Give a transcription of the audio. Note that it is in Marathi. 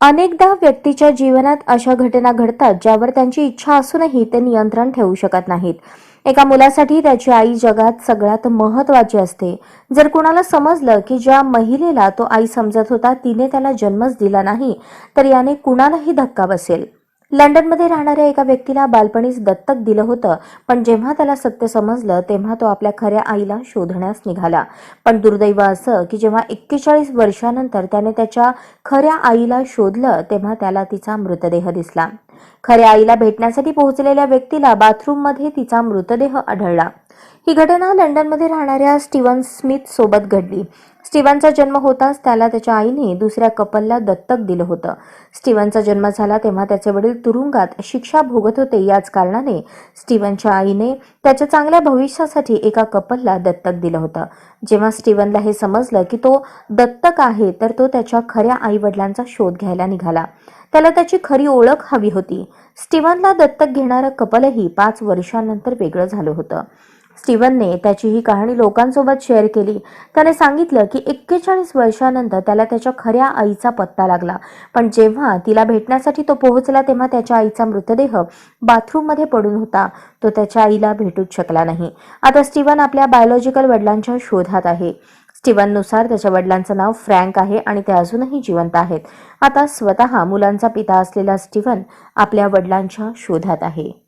अनेकदा व्यक्तीच्या जीवनात अशा घटना घडतात ज्यावर त्यांची इच्छा असूनही ते नियंत्रण ठेवू शकत नाहीत. एका मुलासाठी त्याची आई जगात सगळ्यात महत्वाची असते. जर कुणाला समजलं की ज्या महिलेला तो आई समजत होता तिने त्याला जन्मच दिला नाही तर याने कुणालाही धक्का बसेल. लंडनमध्ये राहणाऱ्या एका व्यक्तीला बालपणीच दत्तक दिलं होतं. पण जेव्हा त्याला सत्य समजलं तेव्हा तो आपल्या खऱ्या आईला शोधण्यास निघाला. पण दुर्दैव असं की जेव्हा एक्केचाळीस वर्षानंतर त्याने त्याच्या खऱ्या आईला शोधलं तेव्हा त्याला तिचा मृतदेह दिसला. खऱ्या आईला भेटण्यासाठी पोहोचलेल्या व्यक्तीला बाथरूममध्ये तिचा मृतदेह आढळला. ही घटना लंडनमध्ये राहणाऱ्या स्टीवन स्मिथ सोबत घडली. स्टीवनचा जन्म होताच त्याला त्याच्या आईने दुसऱ्या कपलला दत्तक दिलं होतं. स्टीवनचा जन्म झाला तेव्हा त्याचे वडील तुरुंगात शिक्षा भोगत होते. याच कारणाने स्टीवनच्या आईने त्याच्या चांगल्या भविष्यासाठी एका कपलला दत्तक दिलं होतं. जेव्हा स्टीवनला हे समजलं की तो दत्तक आहे तर तो त्याच्या खऱ्या आई वडिलांचा शोध घ्यायला निघाला. त्याला त्याची खरी ओळख हवी होती. स्टीवनला दत्तक घेणारं कपलही पाच वर्षांनंतर वेगळं झालं होतं. स्टीवनने त्याची ही कहाणी लोकांसोबत शेअर केली. त्याने सांगितलं की एक्केचाळीस वर्षानंतर त्याला त्याच्या खऱ्या आईचा पत्ता लागला. पण जेव्हा तिला भेटण्यासाठी तो पोहोचला तेव्हा त्याच्या आईचा मृतदेह बाथरूममध्ये पडून होता. तो त्याच्या आईला भेटूच शकला नाही. आता स्टीवन आपल्या बायोलॉजिकल वडिलांच्या शोधात आहे. स्टीवननुसार त्याच्या वडिलांचं नाव फ्रँक आहे आणि ते अजूनही जिवंत आहेत. आता स्वतः मुलांचा पिता असलेला स्टीवन आपल्या वडिलांच्या शोधात आहे.